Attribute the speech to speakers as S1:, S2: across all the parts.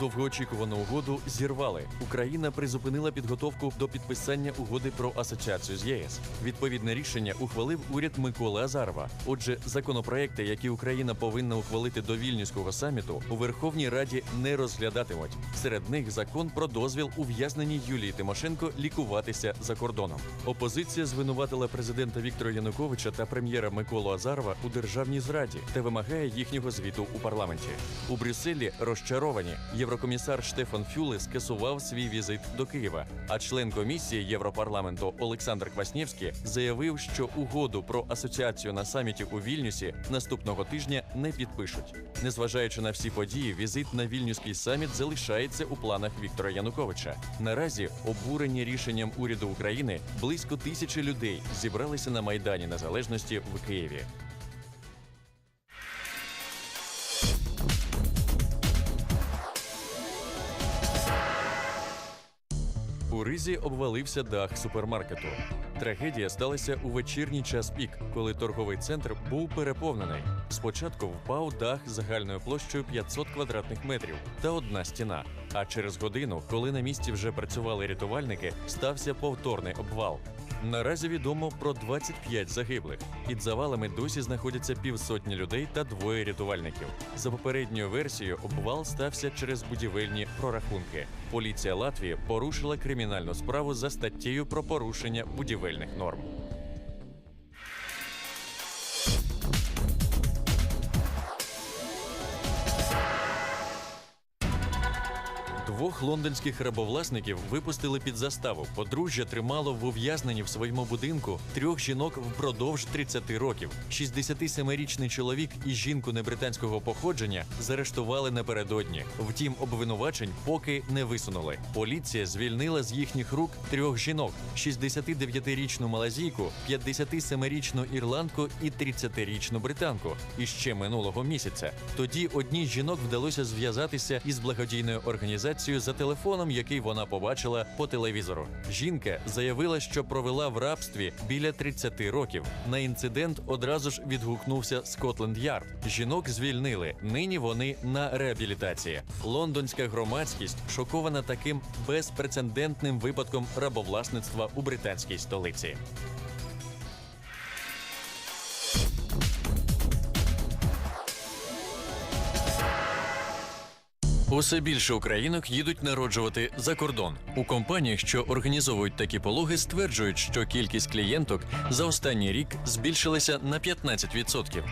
S1: Довгоочікувану угоду зірвали. Україна призупинила підготовку до підписання угоди про асоціацію з ЄС. Відповідне рішення ухвалив уряд Миколи Азарова. Отже, законопроекти, які Україна повинна ухвалити до вільнюського саміту, у Верховній Раді не розглядатимуть. Серед них закон про дозвіл ув'язненій Юлії Тимошенко лікуватися за кордоном. Опозиція звинуватила президента Віктора Януковича та прем'єра Миколу Азарова у державній зраді та вимагає їхнього звіту у парламенті. У Брюсселі розчаровані. Єврокомісар Штефан Фюле скасував свій візит до Києва. А член комісії Європарламенту Олександр Кваснєвський заявив, що угоду про асоціацію на саміті у Вільнюсі наступного тижня не підпишуть. Незважаючи на всі події, візит на вільнюський саміт залишається у планах Віктора Януковича. Наразі обурені рішенням уряду України близько тисячі людей зібралися на майдані Незалежності в Києві. У Ризі обвалився дах супермаркету. Трагедія сталася у вечірній час пік, коли торговий центр був переповнений. Спочатку впав дах загальною площею 500 квадратних метрів та одна стіна. А через годину, коли на місці вже працювали рятувальники, стався повторний обвал. Наразі відомо про 25 загиблих. Під завалами досі знаходяться півсотні людей та двоє рятувальників. За попередньою версією, обвал стався через будівельні прорахунки. Поліція Латвії порушила кримінальну справу за статтею про порушення будівельних норм. Двох лондонських рабовласників випустили під заставу. Подружжя тримало в ув'язненні в своєму будинку трьох жінок впродовж 30 років. 67-річний чоловік і жінку небританського походження заарештували напередодні. Втім, обвинувачень поки не висунули. Поліція звільнила з їхніх рук трьох жінок: 69-річну малазійку, 57-річну ірландку і 30-річну британку. І ще минулого місяця. Тоді одній з жінок вдалося зв'язатися із благодійною організацією за телефоном, який вона побачила по телевізору. Жінка заявила, що провела в рабстві біля 30 років. На інцидент одразу ж відгукнувся Скотленд Ярд. Жінок звільнили. Нині вони на реабілітації. Лондонська громадськість шокована таким безпрецедентним випадком рабовласництва у британській столиці. Усе більше українок їдуть народжувати за кордон. У компаніях, що організовують такі пологи, стверджують, що кількість клієнток за останній рік збільшилася на 15%.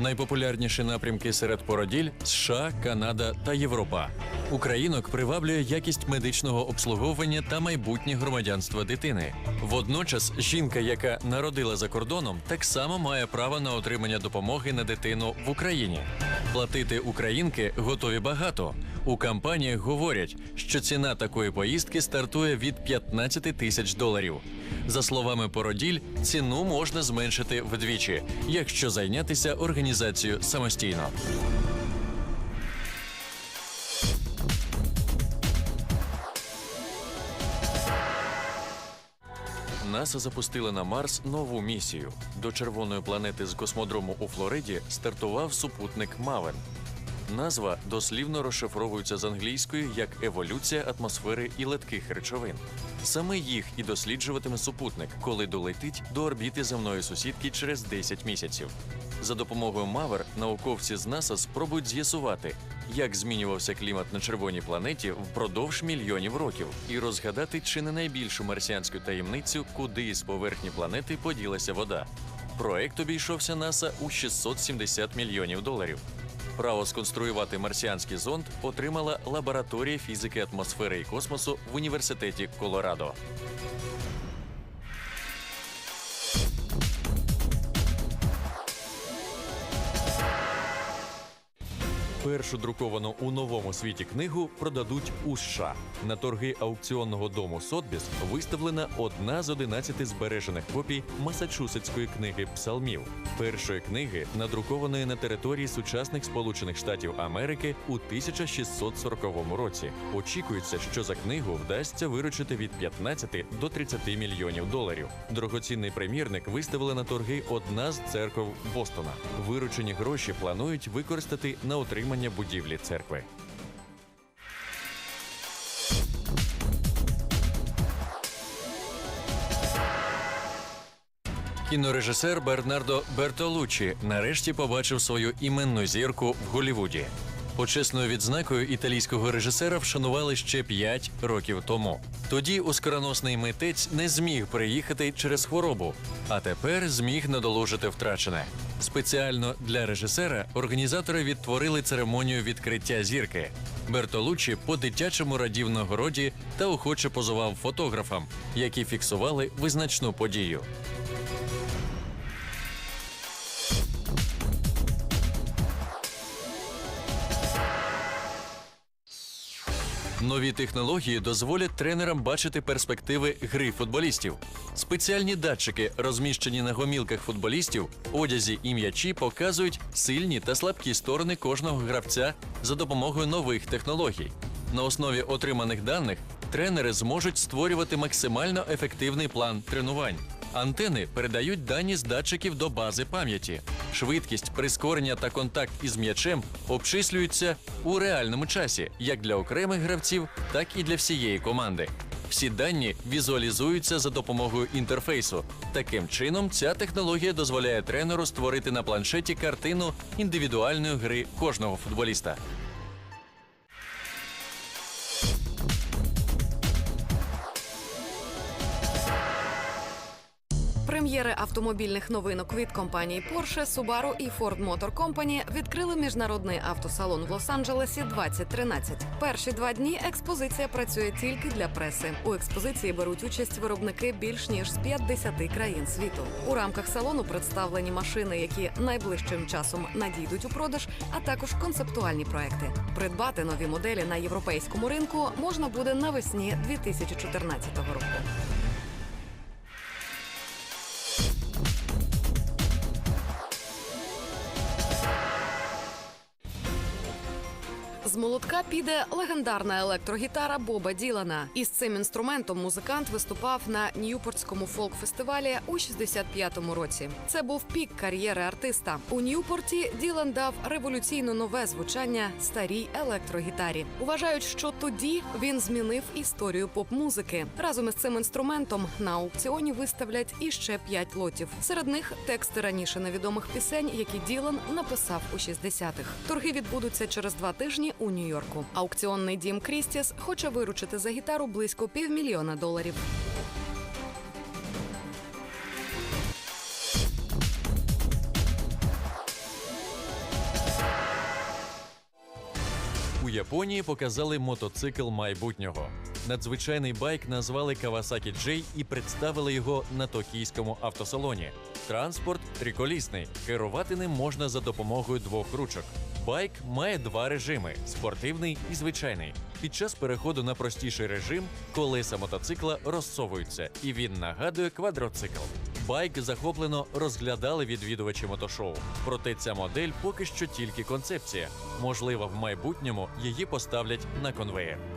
S1: Найпопулярніші напрямки серед породіль США, Канада та Європа. Українок приваблює якість медичного обслуговування та майбутнє громадянство дитини. Водночас, жінка, яка народила за кордоном, так само має право на отримання допомоги на дитину в Україні. Платити українки готові багато. У компаніях говорять, що ціна такої поїздки стартує від 15 тисяч доларів. За словами породіль, ціну можна зменшити вдвічі, якщо зайнятися організацією самостійно. НАСА запустила на Марс нову місію. До червоної планети з космодрому у Флориді стартував супутник Мавен. Назва дослівно розшифровується з англійської як еволюція атмосфери і летких речовин. Саме їх і досліджуватиме супутник, коли долетить до орбіти земної сусідки через 10 місяців. За допомогою Мавер науковці з НАСА спробують з'ясувати, як змінювався клімат на червоній планеті впродовж мільйонів років, і розгадати чи не найбільшу марсіанську таємницю, куди із поверхні планети поділася вода. Проект обійшовся НАСА у 670 мільйонів доларів. Право сконструювати марсіанський зонд отримала лабораторія фізики атмосфери і космосу в університеті Колорадо. Першу друковану у новому світі книгу продадуть у США. На торги аукціонного дому Сотбіс виставлена одна з 11 збережених копій Масачусетської книги псалмів, першої книги, надрукованої на території сучасних Сполучених Штатів Америки у 1640 році. Очікується, що за книгу вдасться виручити від 15 до 30 мільйонів доларів. Дорогоцінний примірник виставили на торги одна з церков Бостона. Виручені гроші планують використати на отримання отримання будівлі церкви. Кінорежисер Бернардо Бертолуччі нарешті побачив свою іменну зірку в Голівуді. Почесною відзнакою італійського режисера вшанували ще 5 років тому. Тоді оскароносний митець не зміг приїхати через хворобу, а тепер зміг надолужити втрачене. Спеціально для режисера організатори відтворили церемонію відкриття зірки. Бертолуччі по-дитячому радів нагороді та охоче позував фотографам, які фіксували визначну подію. Нові технології дозволять тренерам бачити перспективи гри футболістів. Спеціальні датчики, розміщені на гомілках футболістів, одязі і м'ячі, показують сильні та слабкі сторони кожного гравця за допомогою нових технологій. На основі отриманих даних тренери зможуть створювати максимально ефективний план тренувань. Антени передають дані з датчиків до бази пам'яті. Швидкість, прискорення та контакт із м'ячем обчислюються у реальному часі, як для окремих гравців, так і для всієї команди. Всі дані візуалізуються за допомогою інтерфейсу. Таким чином, ця технологія дозволяє тренеру створити на планшеті картину індивідуальної гри кожного футболіста.
S2: Прем'єри автомобільних новинок від компаній Porsche, Subaru і Ford Motor Company відкрили міжнародний автосалон в Лос-Анджелесі 2013. Перші два дні експозиція працює тільки для преси. У експозиції беруть участь виробники більш ніж з 50 країн світу. У рамках салону представлені машини, які найближчим часом надійдуть у продаж, а також концептуальні проекти. Придбати нові моделі на європейському ринку можна буде навесні 2014 року. З молотка піде легендарна електрогітара Боба Ділана. Із цим інструментом музикант виступав на Ньюпортському фолк-фестивалі у 65-му році. Це був пік кар'єри артиста. У Ньюпорті Ділан дав революційно нове звучання старій електрогітарі. Вважають, що тоді він змінив історію поп-музики. Разом із цим інструментом на аукціоні виставлять іще п'ять лотів. Серед них тексти раніше невідомих пісень, які Ділан написав у 60-х. Торги відбудуться через два тижні у Нью-Йорку. Аукціонний дім Крістіс хоче виручити за гітару близько півмільйона доларів.
S1: У Японії показали мотоцикл майбутнього. Надзвичайний байк назвали Kawasaki J і представили його на токійському автосалоні. Транспорт триколісний. Керувати ним можна за допомогою двох ручок. Байк має два режими: спортивний і звичайний. Під час переходу на простіший режим колеса мотоцикла розсовуються, і він нагадує квадроцикл. Байк захоплено розглядали відвідувачі мотошоу. Проте ця модель поки що тільки концепція. Можливо, в майбутньому її поставлять на конвеєр.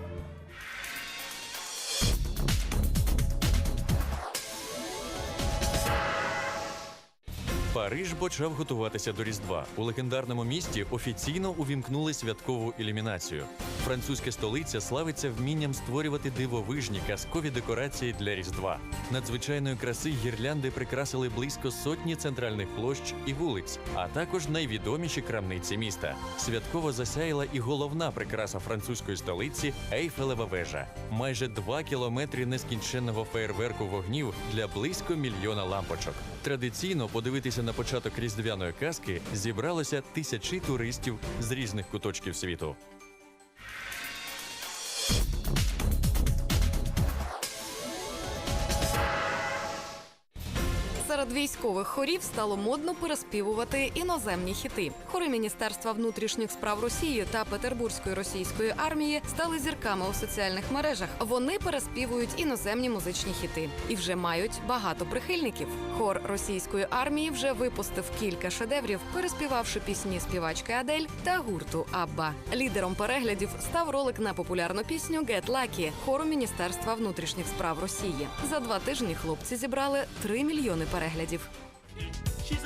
S1: Париж почав готуватися до Різдва. У легендарному місті офіційно увімкнули святкову ілюмінацію. Французька столиця славиться вмінням створювати дивовижні казкові декорації для Різдва. Надзвичайної краси гірлянди прикрасили близько сотні центральних площ і вулиць, а також найвідоміші крамниці міста. Святково засяяла і головна прикраса французької столиці Ейфелева вежа. Майже два кілометри нескінченного феєрверку вогнів для близько мільйона лампочок. Традиційно подивитися на початок різдвяної казки зібралося тисячі туристів з різних куточків світу.
S2: Серед військових хорів стало модно переспівувати іноземні хіти. Хори Міністерства внутрішніх справ Росії та Петербурзької російської армії стали зірками у соціальних мережах. Вони переспівують іноземні музичні хіти і вже мають багато прихильників. Хор російської армії вже випустив кілька шедеврів, переспівавши пісні співачки Адель та гурту Абба. Лідером переглядів став ролик на популярну пісню «Get Lucky» хору Міністерства внутрішніх справ Росії. За два тижні хлопці зібрали 3 мільйони переглядів.
S3: She's